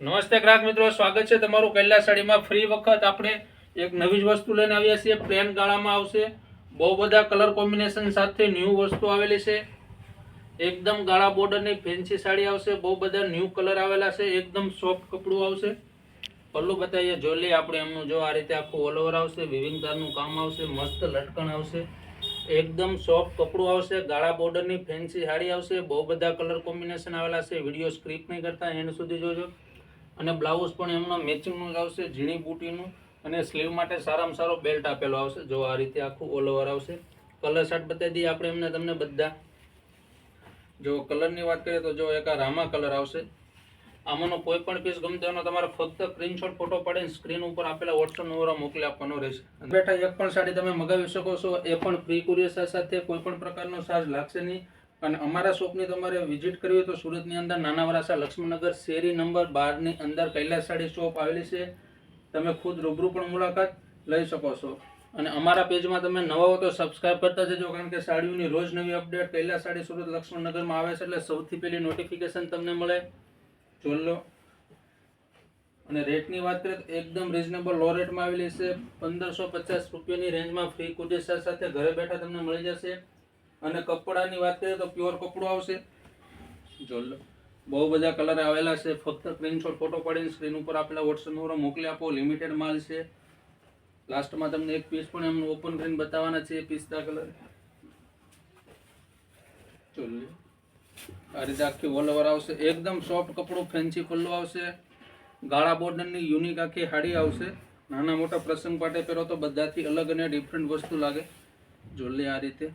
નમસ્તે ગ્રાહક મિત્રો, સ્વાગત છે તમારું કૈલાસ સાડીમાં ફ્રી વખત આપણે એક નવી જ વસ્તુ લઈને આવ્યા છીએ. પ્લેન ગાળામાં આવશે. બહુ બધા કલર કોમ્બિનેશન સાથે ન્યૂ વસ્તુ આવેલી છે. એકદમ ગાળા બોર્ડરની ફેન્સી સાડી આવશે. બહુ બધા ન્યૂ કલર આવેલા છે. એકદમ સોફ્ટ કપડું આવશે. પલ્લુ બતાવીએ જોઈ આપણે એમનું જો આ રીતે આખું ઓલઓવર આવશે. વિવિંગ કામ આવશે. મસ્ત લટકણ આવશે. એકદમ સોફ્ટ કપડું આવશે. ગાળા બોર્ડરની ફેન્સી સાડી આવશે. બહુ બધા કલર કોમ્બિનેશન આવેલા છે. વીડિયો સ્ક્રીપ નહીં કરતા. એન્ડ સુધી જોજો. અને બ્લાઉઝ પણ એમનો મેચિંગનું જ આવશે, ઝીણી બુટીનું અને સ્લીવ માટે સારામાં સારો બેલ્ટ આપેલો આવશે. જો આ રીતે આખું ઓલ ઓવર આવશે. કલર શાર્ટ બતાવી દઈએ આપણે એમને તમને બધા. જો કલરની વાત કરીએ તો જો એક આ રામા કલર આવશે. આમાંનો કોઈ પણ પીસ ગમતો એનો તમારે ફક્ત સ્ક્રીનશોટ ફોટો પાડીને સ્ક્રીન ઉપર આપેલા વોટ્સઅપ નંબર મોકલી આપવાનો રહેશે. બેઠા એક પણ સાડી તમે મગાવી શકો છો, એ પણ પ્રી કુરિયર સાથે, કોઈ પણ પ્રકારનો ચાર્જ લાગશે નહીં. અને અમારા શોપની તમારે વિઝિટ કરવી હોય તો સુરતની અંદર નાના વરાસા લક્ષ્મણનગર શેરી નંબર બારની અંદર કૈલાસ સાડી શોપ આવેલી છે. તમે ખુદ રૂબરૂ પણ મુલાકાત લઈ શકો છો. અને અમારા પેજમાં તમે નવા હો તો સબસ્ક્રાઇબ કરતા જજો, કારણ કે સાડીઓની રોજ નવી અપડેટ કૈલાસ સાડી સુરત લક્ષ્મણનગરમાં આવે છે એટલે સૌથી પહેલી નોટિફિકેશન તમને મળે. જોઈ લો. અને રેટની વાત કરીએ તો એકદમ રિઝનેબલ લો રેટમાં આવેલી છે. પંદરસો પચાસ રૂપિયાની રેન્જમાં ફ્રી કુરિયર સાથે ઘરે બેઠા તમને મળી જશે. અને કપડાની વાત કરીએ તો પ્યોર કપડું આવશે. જો બહુ બધા કલર આવેલા છે. ફક્ત સ્ક્રીનશોટ ફોટો પાડીને સ્ક્રીન ઉપર આપેલા વોટ્સએપ નંબર મોકલી આપો. લિમિટેડ માલ છે. લાસ્ટમાં તમને એક પીસ પણ એમનું ઓપન કરીને બતાવવાના છે. પીસતા કલર જોઈ લો. આ રીતે આખી ઓલ આવશે. એકદમ સોફ્ટ કપડું ફેન્સી પલ્લું આવશે. ગાળા બોર્ડરની યુનિક આખી હાડી આવશે. નાના મોટા પ્રસંગ માટે પહેરો તો બધાથી અલગ અને ડિફરન્ટ વસ્તુ લાગે. જોલ્લી આ રીતે.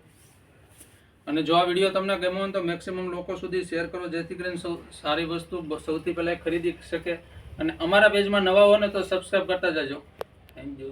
અને જો આ વીડિયો તમને ગમ્યો હોય તો મેક્સિમમ લોકો સુધી શેર કરો, જેથી કરીને સૌ સારી વસ્તુ સૌથી પહેલાં ખરીદી શકે. અને અમારા પેજમાં નવા હો ને તો સબસ્ક્રાઈબ કરતા જજો. Thank you